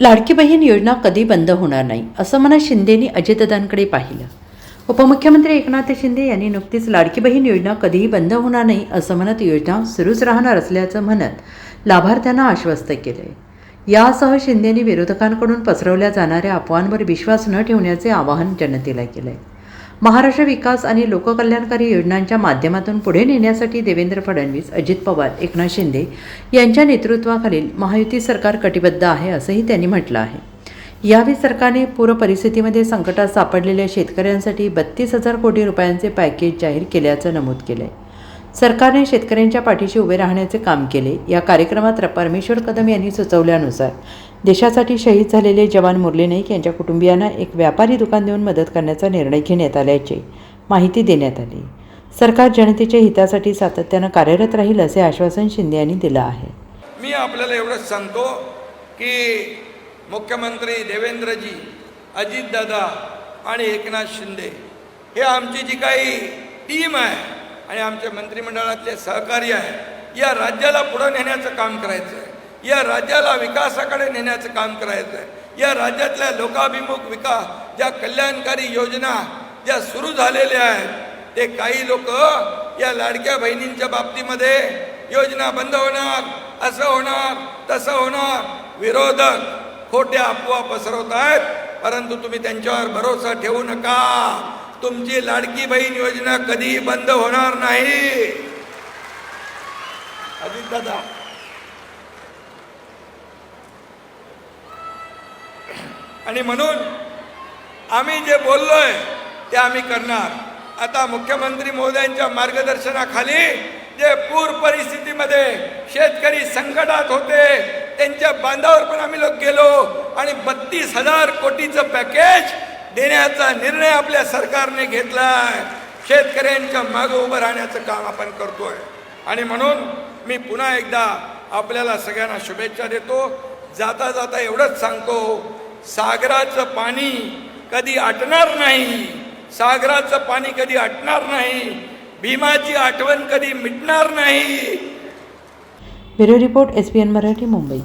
लाडकी बहीण योजना कधी बंद होणार नाही असं म्हणत शिंदेनी अजितदादांकडे पाहिलं. उपमुख्यमंत्री एकनाथ शिंदे यांनी नुकतीच लाडकी बहीण योजना कधीही बंद होणार नाही असं म्हणत योजना सुरूच राहणार असल्याचं म्हणत लाभार्थ्यांना आश्वस्त केले यासह शिंदेनी विरोधकांकडून पसरवल्या जाणाऱ्या अफवांवर विश्वास न ठेवण्याचे आवाहन जनतेला केलं आहे महाराष्ट्र विकास आणि लोककल्याणकारी योजनांच्या माध्यमातून पुढे नेण्यासाठी देवेंद्र फडणवीस अजित पवार एकनाथ शिंदे यांच्या नेतृत्वाखालील महायुती सरकार कटिबद्ध आहे असंही त्यांनी म्हटलं आहे. यावेळी सरकारने पूर परिस्थितीमध्ये संकटात सापडलेल्या शेतकऱ्यांसाठी बत्तीस हजार कोटी रुपयांचे पॅकेज जाहीर केल्याचं नमूद केलं आहे सरकारने शेतकऱ्यांच्या पाठीशी उभे राहण्याचे काम केले. या कार्यक्रमात परमेश्वर कदम यांनी सुचवल्यानुसार देशासाठी शहीद झालेले जवान मुरली नाईक यांच्या कुटुंबियांना एक व्यापारी दुकान देऊन मदत करण्याचा निर्णय घेण्यात आल्याची माहिती देण्यात आली. सरकार जनतेच्या हितासाठी सातत्यानं कार्यरत राहील असे आश्वासन शिंदे यांनी दिलं आहे. मी आपल्याला एवढंच सांगतो की मुख्यमंत्री देवेंद्रजी अजितदादा आणि एकनाथ शिंदे हे आमची जी काही टीम आहे आणि आमच्या मंत्रिमंडळातले सहकारी आहे. या राज्याला पुढं नेण्याचं काम करायचं आहे या राज्याला विकासाकडे नेण्याचं काम करायचं आहे या राज्यातल्या लोकाभिमुख विकास ज्या कल्याणकारी योजना ज्या सुरू झालेल्या आहेत ते काही लोक या लाडक्या बहिणींच्या बाबतीमध्ये योजना बंद होणार असं होणार तसं होणार. विरोधक खोट्या अफवा पसरवत आहेत परंतु तुम्ही त्यांच्यावर भरोसा ठेवू नका. तुमची लाडकी बहीण योजना कधी बंद होणार नाही. अजित दादा. आणि म्हणून आम्ही जे बोललोय ते आम्ही करणार. आता मुख्यमंत्री महोदयांच्या मार्गदर्शनाखाली जे पूर परिस्थितीमध्ये शेतकरी संकटात होते त्यांच्या बांधावर पण आम्ही लोक गेलो आणि बत्तीस हजार कोटीचं पॅकेज देण्याचा निर्णय आपल्या सरकारने घेतला आहे शेतकऱ्यांच्या मागं उभं राहण्याचं काम आपण करतोय. आणि म्हणून मी पुन्हा एकदा आपल्याला सगळ्यांना शुभेच्छा देतो. जाता जाता एवढंच सांगतो सागराचं पाणी कधी आटणार नाही. सागराचं पाणी कधी आटणार नाही. भीमाची आठवण कधी मिटणार नाही. Bureau report S P N Marathi Mumbai.